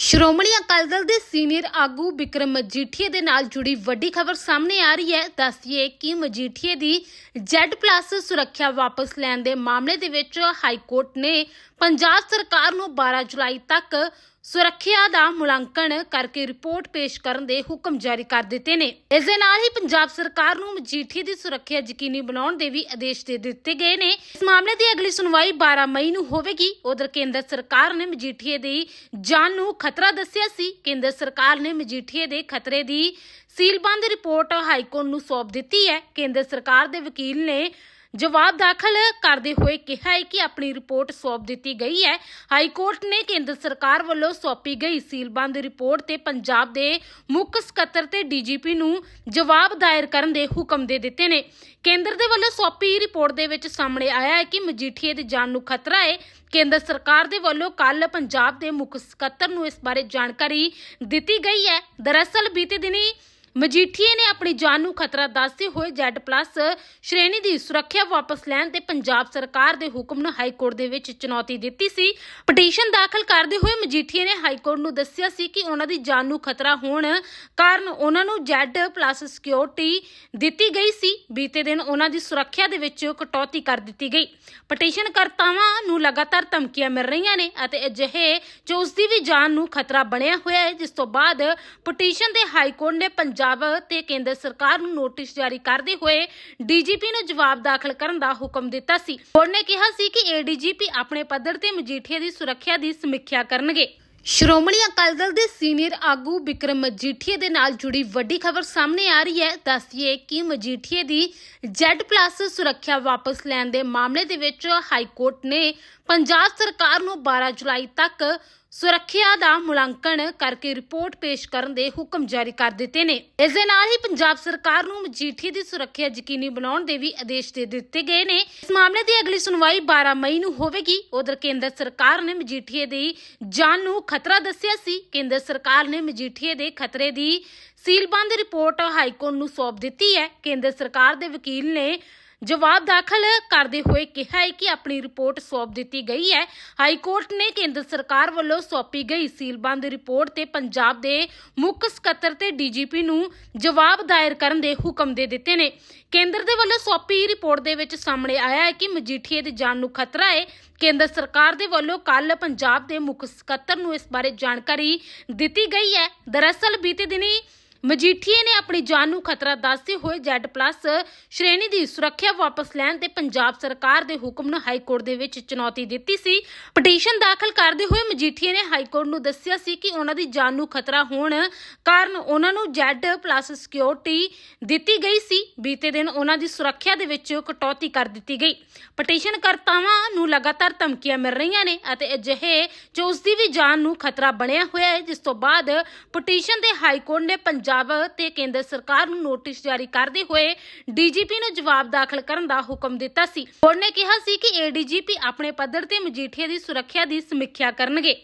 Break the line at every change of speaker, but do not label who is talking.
ਸ਼੍ਰੋਮਣੀ ਅਕਾਲੀ ਦਲ ਦੇ ਸੀਨੀਅਰ ਆਗੂ ਵਿਕਰਮ ਮਜੀਠੀਏ ਦੇ ਨਾਲ ਜੁੜੀ ਵੱਡੀ ਖਬਰ ਸਾਹਮਣੇ ਆ ਰਹੀ ਹੈ। ਦੱਸੀਏ ਕਿ ਮਜੀਠੀਏ ਦੀ Z+ ਸੁਰੱਖਿਆ ਵਾਪਸ ਲੈਣ ਦੇ ਮਾਮਲੇ ਦੇ ਵਿੱਚ ਹਾਈ ਕੋਰਟ ਨੇ ਪੰਜਾਬ ਸਰਕਾਰ ਨੂੰ 12 ਜੁਲਾਈ ਤੱਕ ਸੁਰੱਖਿਆ ਦਾ ਮੁਲਾਂਕਣ ਕਰਕੇ ਰਿਪੋਰਟ ਪੇਸ਼ ਕਰਨ ਦੇ ਹੁਕਮ ਜਾਰੀ ਕਰ ਦਿੱਤੇ ਨੇ। ਇਸ ਦੇ ਨਾਲ ਹੀ ਪੰਜਾਬ ਸਰਕਾਰ ਨੂੰ ਮਜੀਠੀਏ ਦੀ ਸੁਰੱਖਿਆ ਯਕੀਨੀ ਬਣਾਉਣ ਦੇ ਵੀ ਆਦੇਸ਼ ਦੇ ਦਿੱਤੇ ਗਏ ਨੇ। ਇਸ ਮਾਮਲੇ ਦੀ ਅਗਲੀ ਸੁਣਵਾਈ 12 ਮਈ ਨੂੰ ਹੋਵੇਗੀ। ਉਧਰ ਕੇਂਦਰ ਸਰਕਾਰ ਨੇ ਮਜੀਠੀਏ ਦੀ ਜਾਨ ਨੂੰ ਖਤਰਾ ਦੱਸਿਆ ਸੀ। ਕੇਂਦਰ ਸਰਕਾਰ ਨੇ ਮਜੀਠੀਏ ਦੇ ਖਤਰੇ ਦੀ ਸੀਲਬੰਦ ਰਿਪੋਰਟ ਹਾਈ ਕੋਰਟ ਨੂੰ ਸੌਂਪ ਦਿੱਤੀ ਹੈ। ਕੇਂਦਰ ਸਰਕਾਰ ਦੇ ਵਕੀਲ ਨੇ ਜਵਾਬ ਦਾਖਲ ਕਰਦੇ ਹੋਏ ਕਿਹਾ ਹੈ ਕਿ ਆਪਣੀ ਰਿਪੋਰਟ ਸੌਂਪ ਦਿੱਤੀ ਗਈ ਹੈ। ਹਾਈ ਕੋਰਟ ਨੇ ਕੇਂਦਰ ਸਰਕਾਰ ਵੱਲੋਂ ਸੌਂਪੀ ਗਈ ਸੀਲਬੰਦ ਰਿਪੋਰਟ ਤੇ ਪੰਜਾਬ ਦੇ ਮੁੱਖ ਸਕੱਤਰ ਤੇ ਡੀਜੀਪੀ ਨੂੰ ਜਵਾਬ ਦਾਇਰ ਕਰਨ ਦੇ ਹੁਕਮ ਦੇ ਦਿੱਤੇ ਨੇ। ਕੇਂਦਰ ਦੇ ਵੱਲੋਂ ਸੌਂਪੀ ਰਿਪੋਰਟ ਦੇ ਵਿੱਚ ਸਾਹਮਣੇ ਆਇਆ ਹੈ ਕਿ ਮਜੀਠੀਏ ਦੀ ਜਾਨ ਨੂੰ ਖਤਰਾ ਹੈ। ਕੇਂਦਰ ਸਰਕਾਰ ਦੇ ਵੱਲੋਂ ਕੱਲ ਪੰਜਾਬ ਦੇ ਮੁੱਖ ਸਕੱਤਰ ਨੂੰ ਇਸ ਬਾਰੇ ਜਾਣਕਾਰੀ ਦਿੱਤੀ ਗਈ ਹੈ। ਦਰਅਸਲ ਬੀਤੇ ਦਿਨੀ ਮਜੀਠੀਏ ਨੇ ਆਪਣੀ ਜਾਨ ਨੂੰ ਖਤਰਾ ਦੱਸਦੇ ਹੋਏ Z+ ਸ਼੍ਰੇਣੀ ਦੀ ਸੁਰੱਖਿਆ ਵਾਪਸ ਲੈਣ ਤੇ ਪੰਜਾਬ ਸਰਕਾਰ ਦੇ ਹੁਕਮ ਨੂੰ ਹਾਈ ਕੋਰਟ ਦੇ ਵਿੱਚ ਚੁਣੌਤੀ ਦਿੱਤੀ ਸੀ। ਪਟੀਸ਼ਨ ਦਾਖਲ ਕਰਦੇ ਹੋਏ ਮਜੀਠੀਏ ਨੇ ਹਾਈ ਕੋਰਟ ਨੂੰ ਦੱਸਿਆ ਸੀ ਕਿ ਉਹਨਾਂ ਦੀ ਜਾਨ ਨੂੰ ਖਤਰਾ ਹੋਣ ਕਾਰਨ ਉਹਨਾਂ ਨੂੰ Z+ ਸਿਕਿਉਰਿਟੀ ਦਿੱਤੀ ਗਈ ਸੀ। ਬੀਤੇ ਦਿਨ ਉਹਨਾਂ ਦੀ ਸੁਰੱਖਿਆ ਦੇ ਵਿੱਚ ਕਟੌਤੀ ਕਰ ਦਿੱਤੀ ਗਈ। ਪਟੀਸ਼ਨ ਕਰਤਾਵਾਂ ਨੂੰ ਲਗਾਤਾਰ ਧਮਕੀਆਂ ਮਿਲ ਰਹੀਆਂ ਨੇ ਅਤੇ ਅਜਿਹੇ ਚ ਉਸ ਦੀ ਵੀ ਜਾਨ ਨੂੰ ਖਤਰਾ ਬਣਿਆ ਹੋਇਆ ਹੈ, ਜਿਸ ਤੋਂ ਬਾਅਦ ਪਟੀਸ਼ਨ ਦੇ ਹਾਈ ਕੋਰਟ ਨੇ ਪੰਜਾਬ ਤੇ ਕੇਂਦਰ ਸਰਕਾਰ ਨੂੰ ਨੋਟਿਸ ਜਾਰੀ ਕਰਦੇ ਹੋਏ ਡੀਜੀਪੀ ਨੂੰ ਜਵਾਬ ਦਾਖਲ ਕਰਨ ਦਾ ਹੁਕਮ ਦਿੱਤਾ ਸੀ। ਕੋਰਟ ਨੇ ਕਿਹਾ ਸੀ ਕਿ ਏਡੀਜੀਪੀ ਆਪਣੇ ਪੱਧਰ ਤੇ ਮਜੀਠੀਆ ਦੀ ਸੁਰੱਖਿਆ ਦੀ ਸਮੀਖਿਆ ਕਰਨਗੇ। ਸ਼੍ਰੋਮਣੀ ਅਕਾਲੀ ਦਲ ਦੇ ਸੀਨੀਅਰ ਆਗੂ ਵਿਕਰਮ ਮਜੀਠੀਏ ਦੇ ਨਾਲ ਜੁੜੀ ਵੱਡੀ ਖਬਰ ਸਾਹਮਣੇ ਆ ਰਹੀ ਹੈ। ਦੱਸੀਏ ਕਿ ਮਜੀਠੀਏ ਦੀ Z+ ਸੁਰੱਖਿਆ ਵਾਪਸ ਲੈਣ ਦੇ ਮਾਮਲੇ ਦੇ ਵਿੱਚ ਹਾਈ ਕੋਰਟ ਨੇ ਪੰਜਾਬ ਸਰਕਾਰ ਨੂੰ 12 ਜੁਲਾਈ ਤੱਕ ਸੁਰੱਖਿਆ ਦਾ ਮੁਲਾਂਕਣ ਕਰਕੇ ਰਿਪੋਰਟ ਪੇਸ਼ ਕਰਨ ਦੇ ਹੁਕਮ ਜਾਰੀ ਕਰ ਦਿੱਤੇ ਨੇ। ਇਸ ਦੇ ਨਾਲ ਹੀ ਪੰਜਾਬ ਸਰਕਾਰ ਨੂੰ ਮਜੀਠੀਏ ਦੀ ਸੁਰੱਖਿਆ ਯਕੀਨੀ ਬਣਾਉਣ ਦੇ ਵੀ ਆਦੇਸ਼ ਦੇ ਦਿੱਤੇ ਗਏ ਨੇ। ਇਸ ਮਾਮਲੇ ਦੀ ਅਗਲੀ ਸੁਣਵਾਈ 12 ਮਈ ਨੂੰ ਹੋਵੇਗੀ। ਉਧਰ ਕੇਂਦਰ ਸਰਕਾਰ ਨੇ ਮਜੀਠੀਏ ਦੀ ਜਾਨ ਨੂੰ ਖਤਰਾ ਦੱਸਿਆ ਸੀ। ਕੇਂਦਰ ਸਰਕਾਰ ਨੇ ਮਜੀਠੀਏ ਦੇ ਖਤਰੇ ਦੀ ਸੀਲਬੰਦ ਰਿਪੋਰਟ ਹਾਈ ਕੋਰਟ ਨੂੰ ਸੌਂਪ ਦਿੱਤੀ ਹੈ। ਕੇਂਦਰ ਸਰਕਾਰ ਦੇ ਵਕੀਲ ਨੇ ਜਵਾਬ ਦਾਖਲ ਕਰਦੇ ਹੋਏ ਕਿਹਾ ਹੈ ਕਿ ਆਪਣੀ ਰਿਪੋਰਟ ਸੌਂਪ ਦਿੱਤੀ ਗਈ ਹੈ। ਹਾਈ ਕੋਰਟ ਨੇ ਕੇਂਦਰ ਸਰਕਾਰ ਵੱਲੋਂ ਸੌਂਪੀ ਗਈ ਸੀਲਬੰਦ ਰਿਪੋਰਟ ਤੇ ਪੰਜਾਬ ਦੇ ਮੁੱਖ ਸਕੱਤਰ ਤੇ ਡੀਜੀਪੀ ਨੂੰ ਜਵਾਬ ਦਾਇਰ ਕਰਨ ਦੇ ਹੁਕਮ ਦੇ ਦਿੱਤੇ ਨੇ। ਕੇਂਦਰ ਦੇ ਵੱਲੋਂ ਸੌਂਪੀ ਰਿਪੋਰਟ ਦੇ ਵਿੱਚ ਸਾਹਮਣੇ ਆਇਆ ਹੈ ਕਿ ਮਜੀਠੀਏ ਦੀ ਜਾਨ ਨੂੰ ਖਤਰਾ ਹੈ। ਕੇਂਦਰ ਸਰਕਾਰ ਦੇ ਵੱਲੋਂ ਕੱਲ ਪੰਜਾਬ ਦੇ ਮੁੱਖ ਸਕੱਤਰ ਨੂੰ ਇਸ ਬਾਰੇ ਜਾਣਕਾਰੀ ਦਿੱਤੀ ਗਈ ਹੈ। ਦਰਅਸਲ ਬੀਤੇ ਦਿਨੀ ਮਜੀਠੀਏ ਨੇ ਆਪਣੀ ਜਾਨ ਨੂੰ ਖਤਰਾ ਦੱਸਦੇ ਹੋਏ Z+ ਸ਼੍ਰੇਣੀ ਦੀ ਸੁਰੱਖਿਆ ਵਾਪਸ ਲੈਣ ਤੇ ਪੰਜਾਬ ਸਰਕਾਰ ਦੇ ਹੁਕਮ ਨੂੰ ਹਾਈ ਕੋਰਟ ਦੇ ਵਿੱਚ ਚੁਣੌਤੀ ਦਿੱਤੀ ਸੀ। ਪਟੀਸ਼ਨ ਦਾਖਲ ਕਰਦੇ ਹੋਏ ਮਜੀਠੀਏ ਨੇ ਹਾਈ ਕੋਰਟ ਨੂੰ ਦੱਸਿਆ ਸੀ ਕਿ ਉਹਨਾਂ ਦੀ ਜਾਨ ਨੂੰ ਖਤਰਾ ਹੋਣ ਕਾਰਨ ਉਹਨਾਂ ਨੂੰ Z+ ਸਿਕਿਉਰਿਟੀ ਦਿੱਤੀ ਗਈ ਸੀ। ਬੀਤੇ ਦਿਨ ਉਹਨਾਂ ਦੀ ਸੁਰੱਖਿਆ ਦੇ ਵਿੱਚ ਕਟੌਤੀ ਕਰ ਦਿੱਤੀ ਗਈ। ਪਟੀਸ਼ਨ ਕਰਤਾਵਾਂ ਨੂੰ ਲਗਾਤਾਰ ਧਮਕੀਆਂ ਮਿਲ ਰਹੀਆਂ ਨੇ ਅਤੇ ਅਜਿਹੇ ਚ ਉਸ ਦੀ ਵੀ ਜਾਨ ਨੂੰ ਖਤਰਾ ਬਣਿਆ ਹੋਇਆ ਹੈ, ਜਿਸ ਤੋਂ ਬਾਅਦ ਪਟੀਸ਼ਨ ਤੇ ਹਾਈ ਕੋਰਟ ਨੇ ਪੰਜਾਬ ਪੰਜਾਬ ਤੇ ਕੇਂਦਰ ਸਰਕਾਰ ਨੂੰ ਨੋਟਿਸ ਜਾਰੀ ਕਰਦੇ ਹੋਏ ਡੀਜੀਪੀ ਨੂੰ ਜਵਾਬ ਦਾਖਲ ਕਰਨ ਦਾ ਹੁਕਮ ਦਿੱਤਾ ਸੀ। ਕੋਰਟ ਨੇ ਕਿਹਾ ਸੀ ਕਿ ਏਡੀਜੀਪੀ ਆਪਣੇ ਪੱਧਰ ਤੇ ਮਜੀਠੀਆ ਦੀ ਸੁਰੱਖਿਆ ਦੀ ਸਮੀਖਿਆ ਕਰਨਗੇ।